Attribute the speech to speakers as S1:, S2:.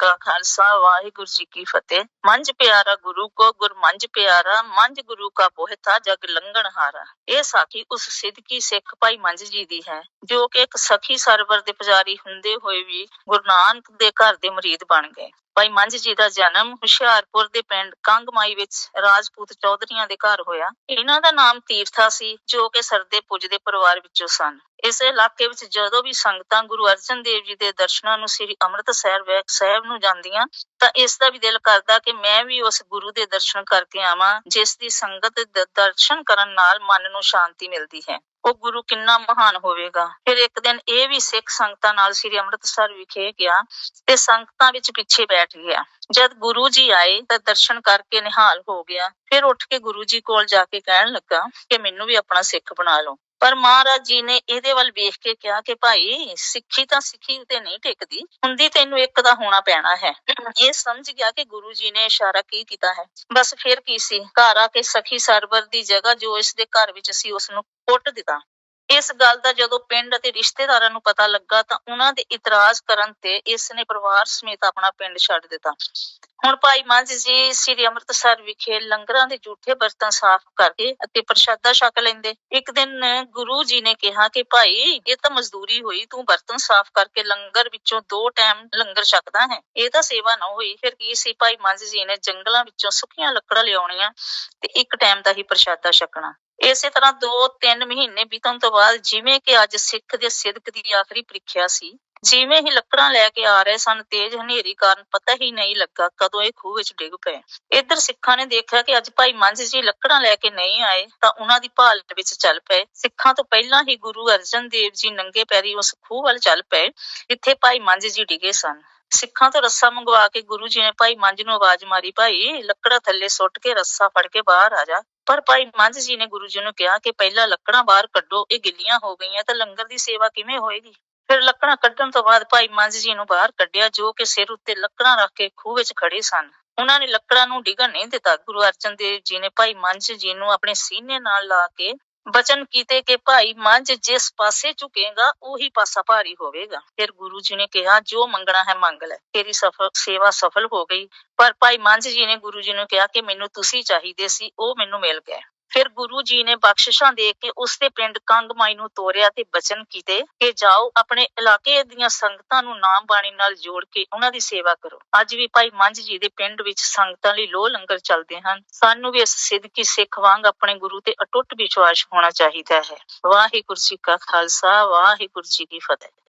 S1: ਕਾ ਖਾਲਸਾ, ਵਾਹਿਗੁਰੂ ਜੀ ਕੀ ਫਤਿਹ। ਮੰਜ ਪਿਆਰਾ ਗੁਰੂ ਕੋ ਗੁਰ ਮੰਝ ਪਿਆਰਾ ਮੰਜ ਗੁਰੂ ਕਾ ਬੋਹਿਥਾ ਜਗ ਲੰਗਣ ਹਾਰਾ। ਇਹ ਸਾਖੀ ਉਸ ਸਿੱਧਕੀ ਸਿੱਖ ਭਾਈ ਮੰਜ ਜੀ ਦੀ ਹੈ, ਜੋ ਕਿ ਇੱਕ ਸਖੀ ਸਰਵਰ ਦੇ ਪੁਜਾਰੀ ਹੁੰਦੇ ਹੋਏ ਵੀ ਗੁਰੂ ਨਾਨਕ ਦੇ ਘਰ ਦੇ ਮੁਰੀਦ ਬਣ ਗਏ। ਭਾਈ ਮੰਝ ਜੀ ਦਾ ਜਨਮ ਹੁਸ਼ਿਆਰਪੁਰ ਦੇ ਪਿੰਡ ਕੰਗਮਾਈ ਵਿੱਚ ਰਾਜਪੂਤ ਚੌਧਰੀਆਂ ਦੇ ਘਰ ਹੋਇਆ। ਇਹਨਾਂ ਦਾ ਨਾਮ ਤੀਰਥਾ ਸੀ, ਜੋ ਕਿ ਸਰਦੇ ਪੁੱਜਦੇ ਪਰਿਵਾਰ ਵਿੱਚੋਂ ਸਨ। ਇਸ ਇਲਾਕੇ ਵਿੱਚ ਜਦੋਂ ਵੀ ਸੰਗਤਾਂ ਗੁਰੂ ਅਰਜਨ ਦੇਵ ਜੀ ਦੇ ਦਰਸ਼ਨਾਂ ਨੂੰ ਸ੍ਰੀ ਅੰਮ੍ਰਿਤਸਰ ਵੇਖ ਸਾਹਿਬ ਨੂੰ ਜਾਂਦੀਆਂ, ਤਾਂ ਇਸ ਦਾ ਵੀ ਦਿਲ ਕਰਦਾ ਕਿ ਮੈਂ ਵੀ ਉਸ ਗੁਰੂ ਦੇ ਦਰਸ਼ਨ ਕਰਕੇ ਆਵਾਂ, ਜਿਸ ਦੀ ਸੰਗਤ ਦੇ, ਦਰਸ਼ਨ ਕਰਨ ਨਾਲ ਮਨ ਨੂੰ ਸ਼ਾਂਤੀ ਮਿਲਦੀ ਹੈ। ਉਹ ਗੁਰੂ ਕਿੰਨਾ ਮਹਾਨ ਹੋਵੇਗਾ। ਫਿਰ ਇੱਕ ਦਿਨ ਇਹ ਵੀ ਸਿੱਖ ਸੰਗਤਾਂ ਨਾਲ ਸ੍ਰੀ ਅੰਮ੍ਰਿਤਸਰ ਵਿਖੇ ਗਿਆ ਤੇ ਸੰਗਤਾਂ ਵਿੱਚ ਪਿੱਛੇ ਬੈਠ ਗਿਆ। ਜਦ ਗੁਰੂ ਜੀ ਆਏ ਤਾਂ ਦਰਸ਼ਨ ਕਰਕੇ ਨਿਹਾਲ ਹੋ ਗਿਆ। ਫਿਰ ਉੱਠ ਕੇ ਗੁਰੂ ਜੀ ਕੋਲ ਜਾ ਕੇ ਕਹਿਣ ਲੱਗਾ ਕਿ ਮੈਨੂੰ ਵੀ ਆਪਣਾ ਸਿੱਖ ਬਣਾ ਲਓ। ਪਰ ਮਹਾਰਾਜ ਜੀ ਨੇ ਇਹਦੇ ਵੱਲ ਵੇਖ ਕੇ ਕਿਹਾ ਕਿ ਭਾਈ, ਸਿੱਖੀ ਤਾਂ ਸਿੱਖੀ ਤੇ ਨਹੀਂ ਟਿਕਦੀ, ਹੁੰਦੀ ਤੈਨੂੰ ਇੱਕ ਦਾ ਹੋਣਾ ਪੈਣਾ ਹੈ। ਇਹ ਸਮਝ ਗਿਆ ਕਿ ਗੁਰੂ ਜੀ ਨੇ ਇਸ਼ਾਰਾ ਕੀ ਕੀਤਾ ਹੈ। ਬਸ ਫਿਰ ਕੀ ਸੀ? ਘਰ ਆ ਕੇ ਸਖੀ ਸਰਵਰ ਦੀ ਜਗ੍ਹਾ ਜੋ ਇਸ ਦੇ ਘਰ ਵਿੱਚ ਸੀ, ਉਸ ਨੂੰ ਕੁੱਟ ਦਿੱਤਾ। ਇਸ ਗੱਲ ਦਾ ਜਦੋਂ ਪਿੰਡ ਅਤੇ ਰਿਸ਼ਤੇਦਾਰਾਂ ਨੂੰ ਪਤਾ ਲੱਗਾ ਤਾਂ ਉਹਨਾਂ ਦੇ ਇਤਰਾਜ਼ ਕਰਨ ਤੇ ਇਸ ਨੇ ਪਰਿਵਾਰ ਸਮੇਤ ਆਪਣਾ ਪਿੰਡ ਛੱਡ ਦਿੱਤਾ। ਹੁਣ ਭਾਈ ਮੰਝ ਜੀ ਸ੍ਰੀ ਅੰਮ੍ਰਿਤਸਰ ਵਿਖੇ ਲੰਗਰਾਂ ਦੇ ਜੂਠੇ ਬਰਤਨ ਸਾਫ਼ ਕਰਕੇ ਅਤੇ ਪ੍ਰਸ਼ਾਦਾ ਛਕ ਲੈਂਦੇ। ਇੱਕ ਦਿਨ ਗੁਰੂ ਜੀ ਨੇ ਕਿਹਾ ਕਿ ਭਾਈ, ਇਹ ਤਾਂ ਮਜ਼ਦੂਰੀ ਹੋਈ, ਤੂੰ ਬਰਤਨ ਸਾਫ਼ ਕਰਕੇ ਲੰਗਰ ਵਿੱਚੋਂ ਦੋ ਟਾਈਮ ਲੰਗਰ ਛਕਦਾ ਹੈ। ਇਹ ਤਾਂ ਸੇਵਾ ਨਾ ਹੋਈ, ਫਿਰ ਕੀ ਸੀ ਭਾਈ ਮੰਝ ਜੀ ਨੇ ਜੰਗਲਾਂ ਵਿੱਚੋਂ ਸੁੱਕੀਆਂ ਲੱਕੜਾਂ ਲਿਆਉਣੀਆਂ ਤੇ ਇੱਕ ਟਾਈਮ ਦਾ ਹੀ ਪ੍ਰਸ਼ਾਦਾ ਛਕਣਾ। ਇਸੇ ਤਰ੍ਹਾਂ 2-3 ਮਹੀਨੇ ਬੀਤਣ ਤੋਂ ਬਾਅਦ ਜਿਵੇਂ ਕਿ ਅੱਜ ਸਿੱਖ ਦੇ ਸਿਦਕ ਦੀ ਆਖਰੀ ਪ੍ਰੀਖਿਆ ਸੀ, ਜਿਵੇਂ ਹੀ ਲੱਕੜਾਂ ਲੈ ਕੇ ਆ ਰਹੇ ਸਨ, ਤੇਜ਼ ਹਨੇਰੀ ਕਾਰਨ ਪਤਾ ਹੀ ਨਹੀਂ ਲੱਗਾ ਕਦੋਂ ਇਹ ਖੂਹ ਵਿੱਚ ਡਿੱਗ ਪਏ। ਇੱਧਰ ਸਿੱਖਾਂ ਨੇ ਦੇਖਿਆ ਕਿ ਅੱਜ ਭਾਈ ਮੰਝ ਜੀ ਲੱਕੜਾਂ ਲੈ ਕੇ ਨਹੀਂ ਆਏ, ਤਾਂ ਉਹਨਾਂ ਦੀ ਭਾਲ ਵਿੱਚ ਚੱਲ ਪਏ। ਸਿੱਖਾਂ ਤੋਂ ਪਹਿਲਾਂ ਹੀ ਗੁਰੂ ਅਰਜਨ ਦੇਵ ਜੀ ਨੰਗੇ ਪੈਰੀ ਉਸ ਖੂਹ ਵੱਲ ਚੱਲ ਪਏ, ਜਿੱਥੇ ਭਾਈ ਮੰਝ ਜੀ ਡਿੱਗੇ ਸਨ। ਸਿੱਖਾਂ ਤੋਂ ਰੱਸਾ ਮੰਗਵਾ ਕੇ ਗੁਰੂ ਜੀ ਨੇ ਭਾਈ ਮੰਝ ਨੂੰ ਆਵਾਜ਼ ਮਾਰੀ, ਭਾਈ, ਲੱਕੜਾਂ ਥੱਲੇ ਸੁੱਟ ਕੇ ਰੱਸਾ ਫੜ ਕੇ ਬਾਹਰ ਆ ਜਾ। ਪਰ ਭਾਈ ਮੰਝ ਜੀ ਨੇ ਗੁਰੂ ਜੀ ਨੂੰ ਕਿਹਾ ਕਿ ਪਹਿਲਾਂ ਲੱਕੜਾਂ ਬਾਹਰ ਕੱਢੋ, ਇਹ ਗਿੱਲੀਆਂ ਹੋ ਗਈਆਂ, ਤਾਂ ਲੰਗਰ ਦੀ ਸੇਵਾ ਕਿਵੇਂ ਹੋਏਗੀ? ਫਿਰ ਲੱਕੜਾਂ ਕੱਢਣ ਤੋਂ ਬਾਅਦ ਭਾਈ ਮੰਝ ਜੀ ਨੂੰ ਬਾਹਰ ਕੱਢਿਆ, ਜੋ ਕਿ ਸਿਰ ਉੱਤੇ ਲੱਕੜਾਂ ਰੱਖ ਕੇ ਖੂਹ ਵਿੱਚ ਖੜੇ ਸਨ। ਉਹਨਾਂ ਨੇ ਲੱਕੜਾਂ ਨੂੰ ਡਿੱਗਣ ਨਹੀਂ ਦਿੱਤਾ। ਗੁਰੂ ਅਰਜਨ ਦੇਵ ਜੀ ਨੇ ਭਾਈ ਮੰਝ ਜੀ ਨੂੰ ਆਪਣੇ ਸੀਨੇ ਨਾਲ ਲਾ ਕੇ ਬਚਨ ਕੀਤੇ ਕਿ ਭਾਈ ਮੰਝ ਜਿਸ ਪਾਸੇ ਝੁਕੇਗਾ, ਉਹੀ ਪਾਸਾ ਭਾਰੀ ਹੋਵੇਗਾ। ਫਿਰ ਗੁਰੂ ਜੀ ਨੇ ਕਿਹਾ, ਜੋ ਮੰਗਣਾ ਹੈ ਮੰਗ ਲੈ। ਤੇਰੀ ਸਫਲ ਸੇਵਾ ਸਫਲ ਹੋ ਗਈ। ਪਰ ਭਾਈ ਮੰਝ ਜੀ ਨੇ ਗੁਰੂ ਜੀ ਨੂੰ ਕਿਹਾ ਕਿ ਮੈਨੂੰ ਤੁਸੀਂ ਚਾਹੀਦੇ ਸੀ, ਉਹ ਮੈਨੂੰ ਮਿਲ ਗਏ। ਫਿਰ ਗੁਰੂ ਜੀ ਨੇ ਬਖਸ਼ਿਸ਼ਾਂ ਦੇ ਕੇ ਉਸਦੇ ਪਿੰਡ ਕੰਗਮਾਈ ਨੂੰ ਤੋਰਿਆ ਤੇ ਬਚਨ ਕੀਤੇ ਕਿ ਜਾਓ, ਆਪਣੇ ਇਲਾਕੇ ਦੀਆਂ ਸੰਗਤਾਂ ਨੂੰ ਨਾਮ ਬਾਣੀ ਨਾਲ ਜੋੜ ਕੇ ਉਹਨਾਂ ਦੀ ਸੇਵਾ ਕਰੋ। ਅੱਜ ਵੀ ਭਾਈ ਮੰਝ ਜੀ ਦੇ ਪਿੰਡ ਵਿੱਚ ਸੰਗਤਾਂ ਲਈ ਲੋਹ ਲੰਗਰ ਚੱਲਦੇ ਹਨ। ਸਾਨੂੰ ਵੀ ਇਸ ਸਿੱਧਕੀ ਸਿੱਖ ਵਾਂਗ ਆਪਣੇ ਗੁਰੂ ਤੇ ਅਟੁੱਟ ਵਿਸ਼ਵਾਸ ਹੋਣਾ ਚਾਹੀਦਾ ਹੈ। ਵਾਹਿਗੁਰੂ ਜੀ ਕਾ ਖਾਲਸਾ, ਵਾਹਿਗੁਰੂ ਜੀ ਕੀ ਫਤਿਹ।